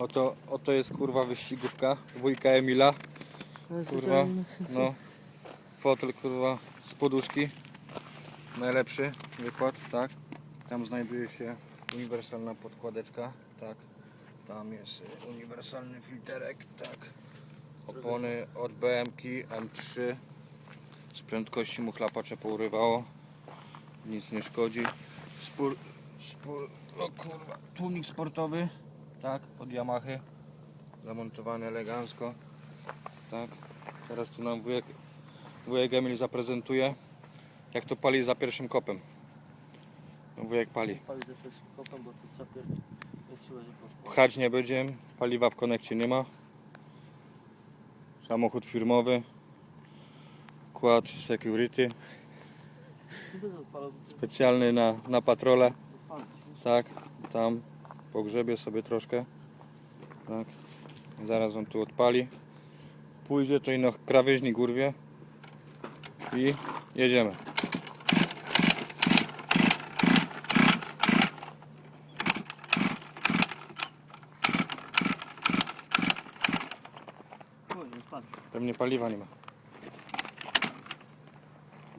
Oto, oto jest kurwa wyścigówka wujka Emila. Kurwa, no. Fotel kurwa z poduszki. Najlepszy wykład, tak. Tam znajduje się uniwersalna podkładeczka, tak. Tam jest uniwersalny filterek, tak. Opony od BMK M3. Z prędkości mu chlapacze pourywało. Nic nie szkodzi. Spór, spór, o kurwa, tłumik sportowy, tak, od Yamahy. Zamontowany elegancko, tak. Teraz tu nam wujek, wujek Emil zaprezentuje, jak to pali za pierwszym kopem. No, Wujek pali. Pali ze wszystkim kopem, bo to jest. Pchać nie będziemy, paliwa w konekcie nie ma. Samochód firmowy. Kład security, specjalny na, na patrole. Tak, tam pogrzebie sobie troszkę. Tak. Zaraz on tu odpali. Pójdzie to i na krawężnik urwie. I jedziemy. Pewnie paliwa nie ma.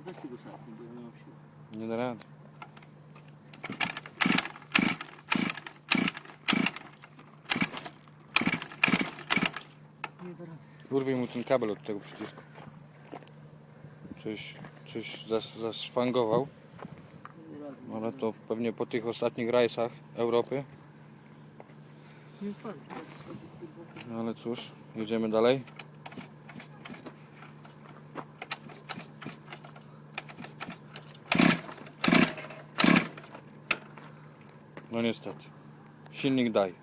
Weź tego szatni, bo nie mam siły. Nie da rady. Da. Urwij mu ten kabel od tego przycisku. Coś, coś zas, zaszwangował. Ale to pewnie po tych ostatnich rajsach Europy. No ale cóż, jedziemy dalej. No niestety. Silnik daj.